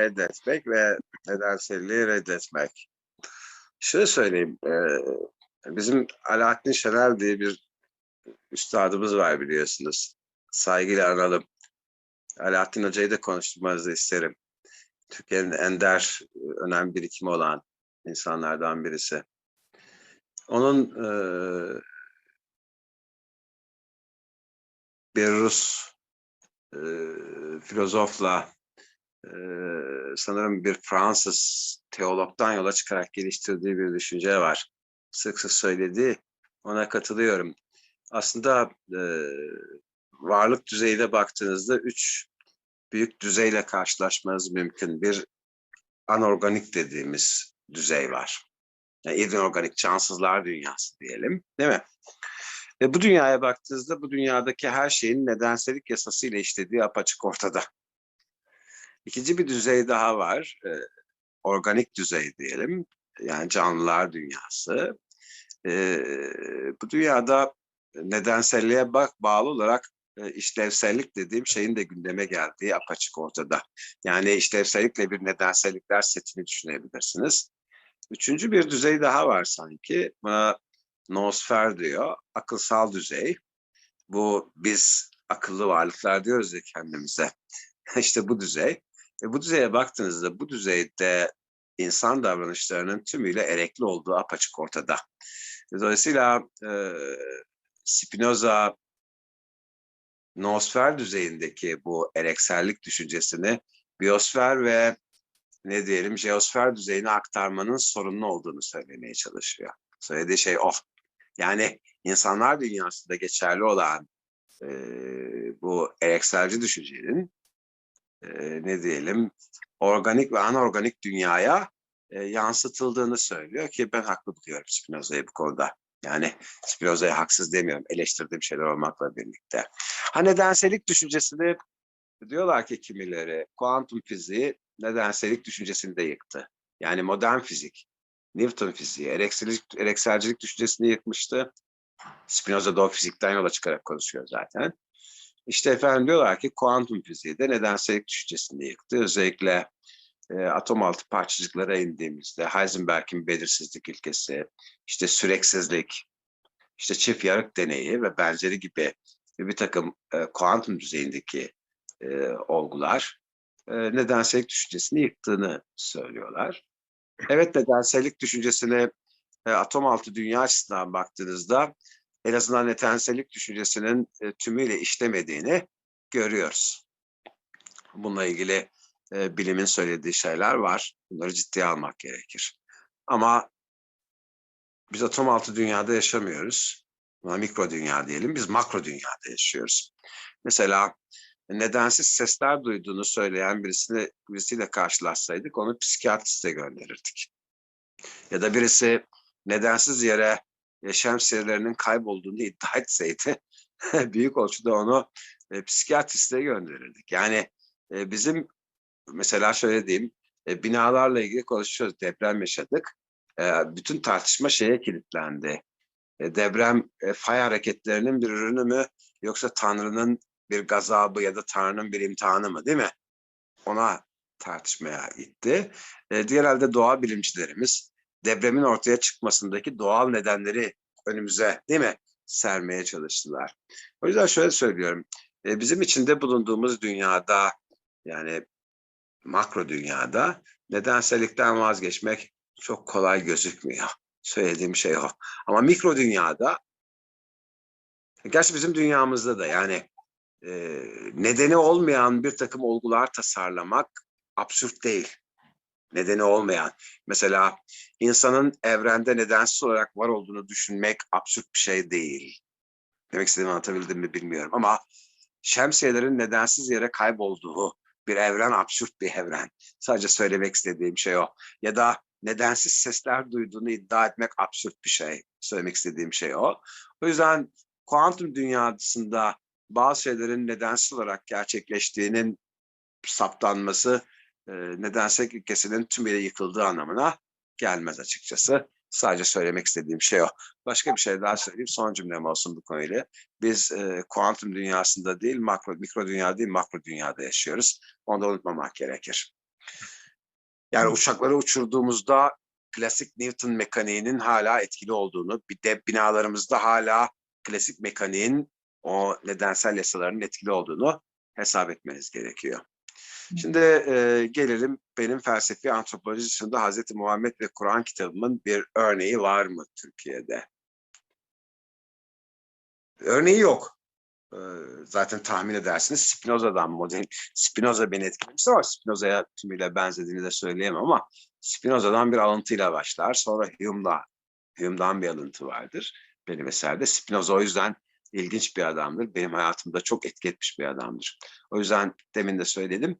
reddetmek ve nedenselliği reddetmek. Şöyle söyleyeyim, e, bizim Alaaddin Şener diye bir üstadımız var biliyorsunuz. Saygıyla analım. Alaaddin Hoca'yı da konuşturmanızı isterim. Türkiye'nin ender önemli birikimi olan insanlardan birisi. Onun e, bir Rus e, filozofla sanırım bir Fransız teologdan yola çıkarak geliştirdiği bir düşünce var. Sık sık söylediği, ona katılıyorum. Aslında e, varlık düzeyine baktığınızda üç büyük düzeyle karşılaşmanız mümkün. Bir anorganik dediğimiz düzey var. Yani inorganik, cansızlar dünyası diyelim, değil mi? Ve bu dünyaya baktığınızda bu dünyadaki her şeyin nedensellik yasasıyla işlediği apaçık ortada. İkinci bir düzey daha var. E, organik düzey diyelim. Yani canlılar dünyası. E, bu dünyada nedenselliğe bak bağlı olarak işlevsellik dediğim şeyin de gündeme geldiği apaçık ortada. Yani işlevsellikle bir nedensellikler setini düşünebilirsiniz. Üçüncü bir düzey daha var sanki. Buna noosfer diyor. Akılsal düzey. Bu biz akıllı varlıklar diyoruz ya kendimize. İşte bu düzey. E bu düzeye baktığınızda bu düzeyde insan davranışlarının tümüyle erekli olduğu apaçık ortada. Dolayısıyla e, Spinoza noosfer düzeyindeki bu ereksellik düşüncesini biosfer ve ne diyelim jeosfer düzeyine aktarmanın sorunlu olduğunu söylemeye çalışıyor. Söylediği şey o. Yani insanlar dünyasında geçerli olan e, bu erekselci düşüncenin e, ne diyelim organik ve anorganik dünyaya e, yansıtıldığını söylüyor ki ben haklı buluyorum Spinoza'yı bu konuda. Yani Spinoza'ya haksız demiyorum. Eleştirdiğim şeyler olmakla birlikte. Ha nedensellik düşüncesini diyorlar ki kimileri kuantum fiziği nedensellik düşüncesini de yıktı. Yani modern fizik, Newton fiziği, erekselcilik, erekselcilik düşüncesini yıkmıştı. Spinoza da o fizikten yola çıkarak konuşuyor zaten. İşte efendim diyorlar ki kuantum fiziği de nedensellik düşüncesini yıktı. Özellikle e, atom altı parçacıklara indiğimizde Heisenberg'in belirsizlik ilkesi, işte süreksizlik, işte çift yarık deneyi ve benzeri gibi bir takım e, kuantum düzeyindeki e, olgular e, nedensellik düşüncesini yıktığını söylüyorlar. Evet nedensellik düşüncesine e, atom altı dünya açısından baktığınızda en azından nedensellik düşüncesinin e, tümüyle işlemediğini görüyoruz. Bununla ilgili e, bilimin söylediği şeyler var. Bunları ciddiye almak gerekir. Ama biz atom altı dünyada yaşamıyoruz. Buna mikro dünya diyelim. Biz makro dünyada yaşıyoruz. Mesela nedensiz sesler duyduğunu söyleyen birisini, birisiyle karşılaşsaydık onu psikiyatriste gönderirdik. Ya da birisi nedensiz yere şemsiyelerinin kaybolduğunu iddia etseydi büyük ölçüde onu e, psikiyatriste gönderirdik. Yani e, bizim mesela şöyle diyeyim e, binalarla ilgili konuşuyoruz. Deprem yaşadık. E, bütün tartışma şeye kilitlendi. E, deprem e, fay hareketlerinin bir ürünü mü yoksa Tanrı'nın bir gazabı ya da Tanrı'nın bir imtihanı mı değil mi? Ona tartışmaya gitti. E, diğer halde doğa bilimcilerimiz depremin ortaya çıkmasındaki doğal nedenleri önümüze değil mi sermeye çalıştılar. O yüzden şöyle söylüyorum. E, bizim içinde bulunduğumuz dünyada yani makro dünyada nedensellikten vazgeçmek çok kolay gözükmüyor. Söylediğim şey o. Ama mikro dünyada gerçi bizim dünyamızda da yani e, nedeni olmayan bir takım olgular tasarlamak absürt değil. Nedeni olmayan. Mesela insanın evrende nedensiz olarak var olduğunu düşünmek absürt bir şey değil. Demek istediğimi anlatabildim mi bilmiyorum ama şemsiyelerin nedensiz yere kaybolduğu bir evren absürt bir evren. Sadece söylemek istediğim şey o. Ya da nedensiz sesler duyduğunu iddia etmek absürt bir şey. Söylemek istediğim şey o. O yüzden kuantum dünyasında bazı şeylerin nedensiz olarak gerçekleştiğinin saptanması e, nedensellik ilkesinin tümüyle yıkıldığı anlamına gelmez açıkçası. Sadece söylemek istediğim şey o. Başka bir şey daha söyleyeyim. Son cümlem olsun bu konuyla. Biz e, kuantum dünyasında değil, makro, mikro dünya değil, makro dünyada yaşıyoruz. Onu da unutmamak gerekir. Yani uçakları uçurduğumuzda klasik Newton mekaniğinin hala etkili olduğunu, bir de binalarımızda hala klasik mekaniğin o nedensel yasalarının etkili olduğunu hesap etmeniz gerekiyor. Şimdi e, gelelim benim felsefi antropoloji dışında Hazreti Muhammed ve Kur'an kitabımın bir örneği var mı Türkiye'de? Örneği yok. E, zaten tahmin edersiniz Spinoza'dan model. Spinoza beni etkilemişti ama Spinoza'ya tümüyle benzediğini de söyleyemem ama Spinoza'dan bir alıntıyla başlar. Sonra Hume'da, Hume'dan bir alıntı vardır benim eserde. Spinoza o yüzden ilginç bir adamdır. Benim hayatımda çok etki etmiş bir adamdır. O yüzden demin de söyledim.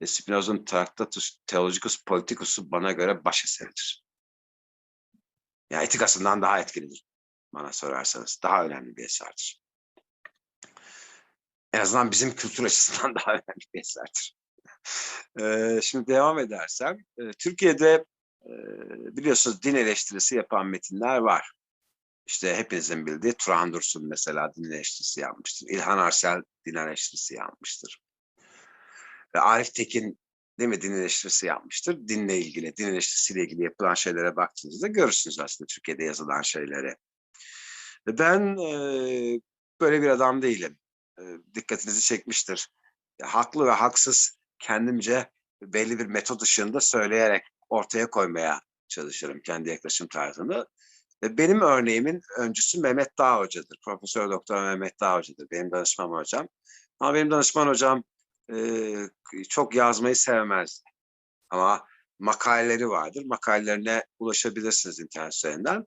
E, Spinoza'nın Tractatus Theologicus Politicus'u bana göre baş eseridir. Yani etikasından daha etkilidir bana sorarsanız. Daha önemli bir eserdir. En azından bizim kültür açısından daha önemli bir eserdir. Ee, şimdi devam edersem, e, Türkiye'de e, biliyorsunuz din eleştirisi yapan metinler var. İşte hepinizin bildiği Turan Dursun mesela din eleştirisi yapmıştır. İlhan Arsel din eleştirisi yapmıştır. Ve Arif Tekin değil mi din eleştirisi yapmıştır. Dinle ilgili, din eleştirisiyle ilgili yapılan şeylere baktığınızda görürsünüz aslında Türkiye'de yazılan şeyleri. Ve ben e, böyle bir adam değilim. E, dikkatinizi çekmiştir. Ya, haklı ve haksız kendimce belli bir metot ışığında söyleyerek ortaya koymaya çalışırım kendi yaklaşım tarzını. Benim örneğimin öncüsü Mehmet Dağ Hoca'dır. Profesör Doktor Mehmet Dağ Hoca'dır. Benim danışmam hocam. Ama benim danışman hocam e, çok yazmayı sevmezdi. Ama makaleleri vardır. Makalelerine ulaşabilirsiniz internet üzerinden.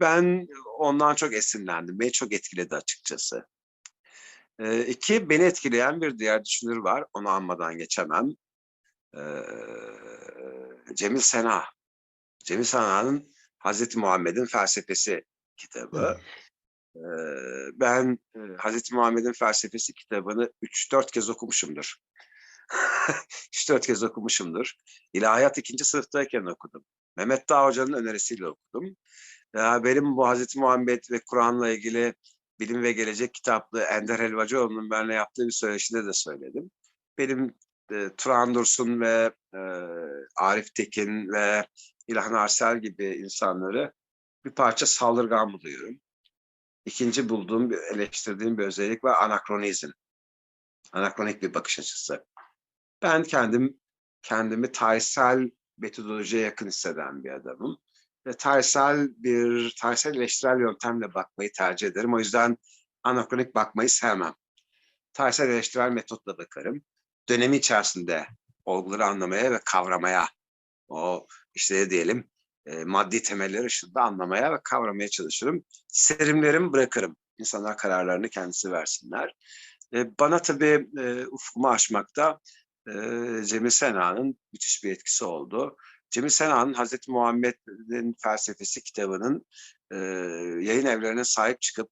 Ben ondan çok esinlendim. Beni çok etkiledi açıkçası. E, iki, beni etkileyen bir diğer düşünür var. Onu anmadan geçemem. E, Cemil Sena. Cemil Sena'nın Hazreti Muhammed'in Felsefesi kitabı. Ee, ben e, Hazreti Muhammed'in Felsefesi kitabını 3-4 kez okumuşumdur. 3-4 kez okumuşumdur. İlahiyat ikinci sınıftayken okudum. Mehmet Dağ Hoca'nın önerisiyle okudum. Ya benim bu Hazreti Muhammed ve Kur'an'la ilgili Bilim ve Gelecek kitaplı Ender Helvacıoğlu'nun benimle yaptığı bir söyleşide de söyledim. Benim e, Turan Dursun ve e, Arif Tekin ve İlhan Arsel gibi insanları bir parça saldırgan buluyorum. İkinci bulduğum, eleştirdiğim bir özellik var anakronizm. Anakronik bir bakış açısı. Ben kendim kendimi tarihsel metodolojiye yakın hisseden bir adamım. Ve tarihsel bir, tarihsel eleştirel yöntemle bakmayı tercih ederim. O yüzden anakronik bakmayı sevmem. Tarihsel eleştirel metotla bakarım. Dönemi içerisinde olguları anlamaya ve kavramaya, o işte diyelim e, maddi temeller ışığında anlamaya ve kavramaya çalışırım. Serimlerimi bırakırım. İnsanlar kararlarını kendisi versinler. E, bana tabii e, ufkumu aşmakta e, Cemil Sena'nın müthiş bir etkisi oldu. Cemil Sena'nın Hazreti Muhammed'in felsefesi kitabının e, yayın evlerine sahip çıkıp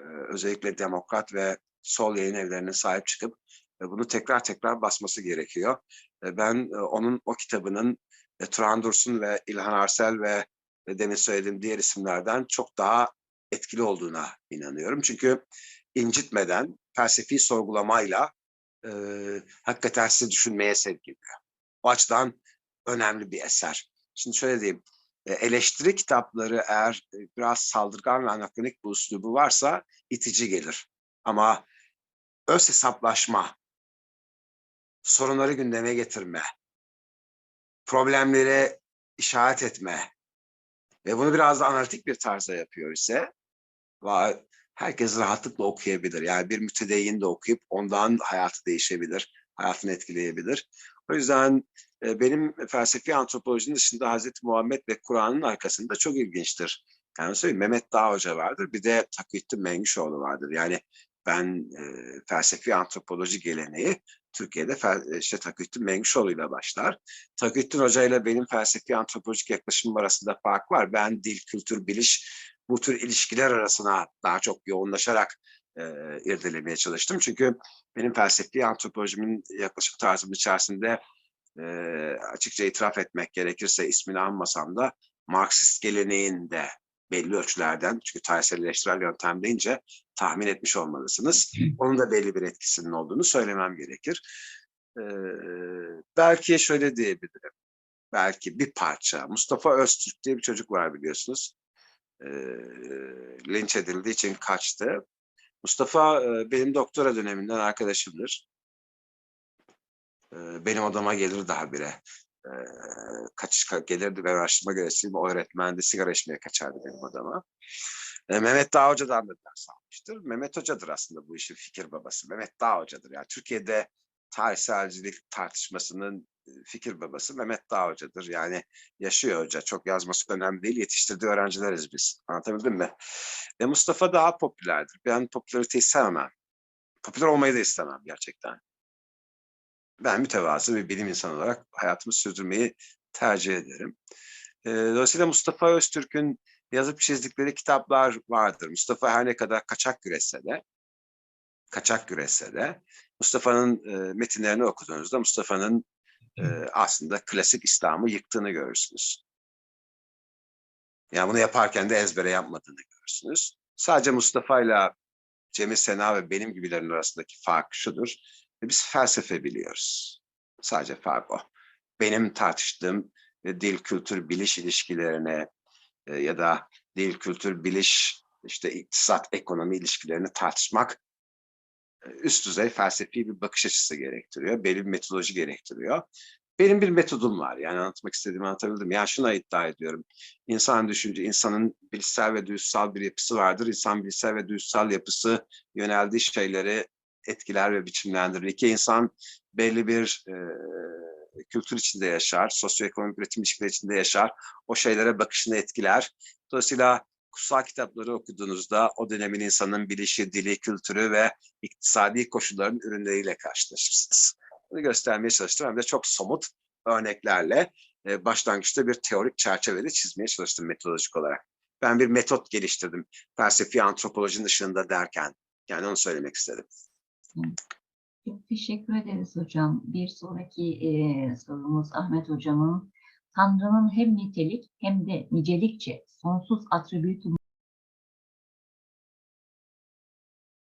e, özellikle demokrat ve sol yayın evlerine sahip çıkıp e, bunu tekrar tekrar basması gerekiyor. E, ben e, onun o kitabının e, Turan Dursun ve İlhan Arsel ve e, demin söylediğim diğer isimlerden çok daha etkili olduğuna inanıyorum. Çünkü incitmeden, felsefi sorgulamayla e, hakikaten sizi düşünmeye sevk ediyor. O açıdan önemli bir eser. Şimdi şöyle diyeyim, e, eleştiri kitapları eğer e, biraz saldırgan ve anakronik bir üslubu varsa itici gelir. Ama öz hesaplaşma, sorunları gündeme getirme, problemlere işaret etme ve bunu biraz da analitik bir tarzda yapıyor ise herkes rahatlıkla okuyabilir. Yani bir mütedeyyin de okuyup ondan hayatı değişebilir, hayatını etkileyebilir. O yüzden e, benim felsefi antropolojinin dışında Hazreti Muhammed ve Kur'an'ın arkasında çok ilginçtir. Yani söyleyeyim Mehmet Dağ Hoca vardır, bir de Takiyüttün Mengüşoğlu vardır. Yani ben e, felsefi antropoloji geleneği Türkiye'de fel, işte Takiyüttün Mengüşoğlu ile başlar. Takiyüttün Hoca ile benim felsefi antropolojik yaklaşımım arasında fark var. Ben dil, kültür, biliş bu tür ilişkiler arasına daha çok yoğunlaşarak e, irdelemeye çalıştım. Çünkü benim felsefi antropolojimin yaklaşım tarzım içerisinde e, açıkça itiraf etmek gerekirse ismini anmasam da Marksist geleneğin de belli ölçülerden çünkü tarihsel eleştirel yöntem deyince tahmin etmiş olmalısınız. Onun da belli bir etkisinin olduğunu söylemem gerekir. Ee, belki şöyle diyebilirim. Belki bir parça. Mustafa Öztürk diye bir çocuk var biliyorsunuz. Ee, linç edildiği için kaçtı. Mustafa e, benim doktora döneminden arkadaşımdır. Ee, benim odama gelir daha bire. Ee, kaçış gelirdi ben araştırma görevlisiyim. O öğretmen de sigara içmeye kaçardı benim odama. Ee, Mehmet Dağ Hoca'dan da ders almıştır. Mehmet Hoca'dır aslında bu işin fikir babası. Mehmet Dağ Hoca'dır. Yani Türkiye'de tarihselcilik tartışmasının e, fikir babası Mehmet Dağ Hoca'dır. Yani yaşıyor hoca. Çok yazması önemli değil. Yetiştirdiği öğrencileriz biz. Anlatabildim mi? E, Mustafa daha popülerdir. Ben popülariteyi sevmem. Popüler olmayı da istemem gerçekten. Ben mütevazı bir bilim insanı olarak hayatımı sürdürmeyi tercih ederim. E, dolayısıyla Mustafa Öztürk'ün yazıp çizdikleri kitaplar vardır. Mustafa her ne kadar kaçak üretse de, kaçak üretse de, Mustafa'nın e, metinlerini okuduğunuzda Mustafa'nın e, aslında klasik İslam'ı yıktığını görürsünüz. Yani bunu yaparken de ezbere yapmadığını görürsünüz. Sadece Mustafa ile Cemil Sena ve benim gibilerin arasındaki fark şudur. Biz felsefe biliyoruz. Sadece fark o. Benim tartıştığım dil, kültür, biliş ilişkilerine e, ya da dil, kültür, biliş, işte iktisat, ekonomi ilişkilerini tartışmak e, üst düzey felsefi bir bakış açısı gerektiriyor. Belli bir metodoloji gerektiriyor. Benim bir metodum var. Yani anlatmak istediğimi anlatabildim. Yani şuna iddia ediyorum. İnsan düşünce, insanın bilişsel ve duygusal bir yapısı vardır. İnsan bilişsel ve duygusal yapısı yöneldiği şeyleri etkiler ve biçimlendirir. İki insan belli bir e, kültür içinde yaşar, sosyoekonomik üretim ilişkileri içinde yaşar. O şeylere bakışını etkiler. Dolayısıyla kutsal kitapları okuduğunuzda o dönemin insanın bilişi, dili, kültürü ve iktisadi koşulların ürünleriyle karşılaşırsınız. Bunu göstermeye çalıştım. Hem de çok somut örneklerle e, başlangıçta bir teorik çerçevede çizmeye çalıştım metodolojik olarak. Ben bir metot geliştirdim. Felsefi antropolojinin dışında derken. Yani onu söylemek istedim. Çok teşekkür ederiz hocam. Bir sonraki eee, sorumuz Ahmet hocamın. Tanrı'nın hem nitelik hem de nicelikçe sonsuz atribütü